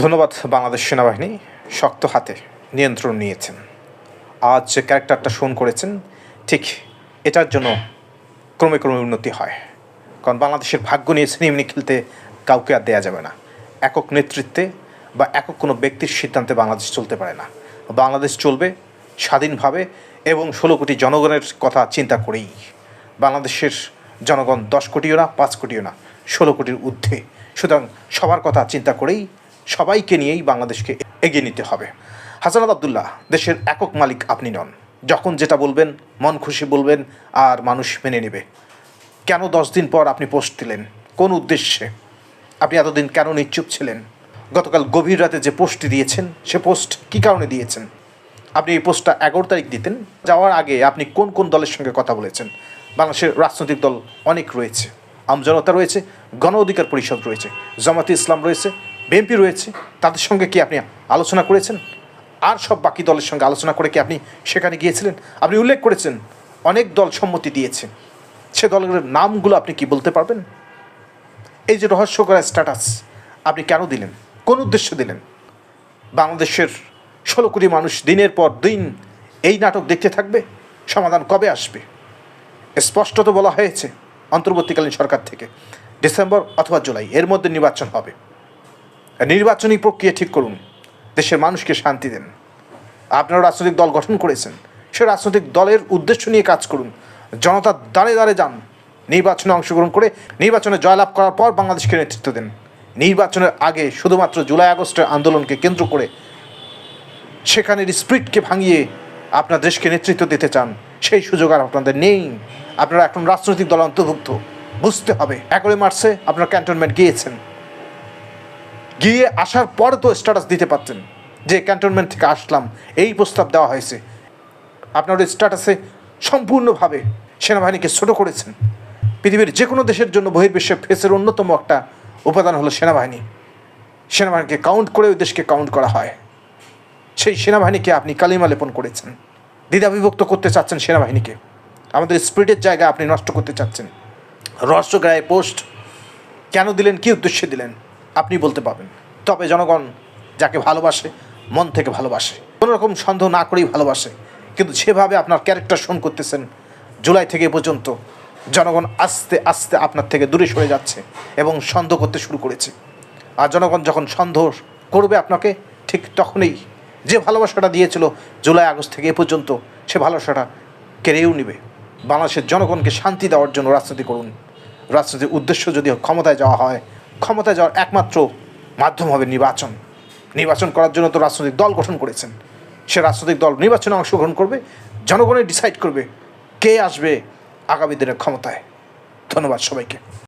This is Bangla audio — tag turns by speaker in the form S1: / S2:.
S1: ধন্যবাদ বাংলাদেশ সেনাবাহিনী শক্ত হাতে নিয়ন্ত্রণ নিয়েছেন। আজ যে ক্যারেক্টারটা শোন করেছেন, ঠিক এটার জন্য ক্রমে ক্রমে উন্নতি হয়। কারণ বাংলাদেশের ভাগ্য নিয়েছেন এমনি খেলতে কাউকে আর দেওয়া যাবে না। একক নেতৃত্বে বা একক কোনো ব্যক্তির সিদ্ধান্তে বাংলাদেশ চলতে পারে না। বাংলাদেশ চলবে স্বাধীনভাবে এবং ষোলো কোটি জনগণের কথা চিন্তা করেই। বাংলাদেশের জনগণ দশ কোটিও না, পাঁচ কোটিও না, ষোলো কোটির ঊর্ধ্বে। সুতরাং সবার কথা চিন্তা করেই সবাইকে নিয়েই বাংলাদেশকে এগিয়ে নিতে হবে। হাসানাত আবদুল্লাহ, দেশের একক মালিক আপনি নন। যখন যেটা বলবেন, মন খুশি বলবেন, আর মানুষ মেনে নেবে। কেন দশ দিন পর আপনি পোস্ট দিলেন? কোন উদ্দেশ্যে? আপনি এতদিন কেন নিশ্চুপ ছিলেন? গতকাল গভীর রাতে যে পোস্টটি দিয়েছেন, সে পোস্ট কি কারণে দিয়েছেন? আপনি এই পোস্টটা এগারো তারিখ দিতেন। যাওয়ার আগে আপনি কোন কোন দলের সঙ্গে কথা বলেছেন? বাংলাদেশের রাজনৈতিক দল অনেক রয়েছে। আমজনতা রয়েছে, গণ অধিকার পরিষদ রয়েছে, জামাতে ইসলাম রয়েছে বিএনপি রয়েছে, তাদের সঙ্গে কি আপনি আলোচনা করেছেন? আর সব বাকি দলের সঙ্গে আলোচনা করে কি আপনি সেখানে গিয়েছিলেন? আপনি উল্লেখ করেছেন, অনেক দল সম্মতি দিয়েছে। সে দলের নামগুলো আপনি কি বলতে পারবেন? এই যে রহস্য করা স্ট্যাটাস আপনি কেন দিলেন? কোন উদ্দেশ্য দিলেন? বাংলাদেশের ষোলো কোটি মানুষ দিনের পর দিন এই নাটক দেখতে থাকবে? সমাধান কবে আসবে? স্পষ্টত বলা হয়েছে, অন্তর্বর্তীকালীন সরকার থেকে। ডিসেম্বর অথবা জুলাই, এর মধ্যে নির্বাচন হবে। নির্বাচনী প্রক্রিয়া ঠিক করুন। দেশের মানুষকে শান্তি দেন। আপনারা রাজনৈতিক দল গঠন করেছেন। সে রাজনৈতিক দলের উদ্দেশ্য নিয়ে কাজ করুন। জনতার দাঁড়ে দাঁড়ে যান। নির্বাচনে অংশগ্রহণ করে নির্বাচনে জয়লাভ করার পর বাংলাদেশকে নেতৃত্ব দেন। নির্বাচনের আগে শুধুমাত্র জুলাই আগস্টের আন্দোলনকে কেন্দ্র করে সেখানের স্প্রিটকে ভাঙিয়ে আপনার দেশকে নেতৃত্ব দিতে চান, সেই সুযোগ আর আপনাদের নেই। আপনারা এখন রাজনৈতিক দল অন্তর্ভুক্ত। বুঝতে হবে, এগারোই মার্চে আপনার ক্যান্টনমেন্ট গিয়েছেন। গিয়ে আসার পরে তো স্ট্যাটাস দিতে পারতেন। যে ক্যান্টনমেন্ট থেকে আসলাম, এই প্রস্তাব দেওয়া হয়েছে। আপনার ওই স্ট্যাটাসে সম্পূর্ণভাবে সেনাবাহিনীকে ছোট করেছেন। পৃথিবীর যে কোনো দেশের জন্য বহির্বিশ্বে ফেসের অন্যতম একটা উপাদান হলো সেনাবাহিনী। সেনাবাহিনীকে কাউন্ট করে ওই দেশকে কাউন্ট করা হয়। সেই সেনাবাহিনীকে আপনি কালিমা লেপন করেছেন। দ্বিধাবিভক্ত করতে চাচ্ছেন সেনাবাহিনীকে। আমাদের স্পিরিটের জায়গা আপনি নষ্ট করতে চাচ্ছেন। রহস্যগ্রায় পোস্ট কেন দিলেন, কী উদ্দেশ্যে দিলেন? আপনি বলতে পারবেন। তবে জনগণ যাকে ভালোবাসে, মন থেকে ভালোবাসে কোনো রকম সন্দেহ না করেই ভালোবাসে, কিন্তু যেভাবে আপনার ক্যারেক্টার শোন করতেছেন, জুলাই থেকে পর্যন্ত জনগণ আস্তে আস্তে আপনার থেকে দূরে সরে যাচ্ছে এবং সন্দেহ করতে শুরু করেছে। আর জনগণ যখন সন্দেহ করবে আপনাকে, ঠিক তখনই যে ভালোবাসাটা দিয়েছিল জুলাই, আগস্ট থেকে এ পর্যন্ত, সে ভালোবাসাটা কেড়েও নেবে। বাংলাদেশের জনগণকে শান্তি দেওয়ার জন্য রাজনীতি করুন। রাজনীতির উদ্দেশ্য যদি ক্ষমতায় যাওয়া হয় ক্ষমতায় যাওয়ার একমাত্র মাধ্যম হবে নির্বাচন। নির্বাচন করার জন্য তো রাজনৈতিক দল গঠন করেছেন। সে রাজনৈতিক দল নির্বাচনে অংশগ্রহণ করবে জনগণের ডিসাইড করবে কে আসবে আগামী দিনের ক্ষমতায়। ধন্যবাদ সবাইকে।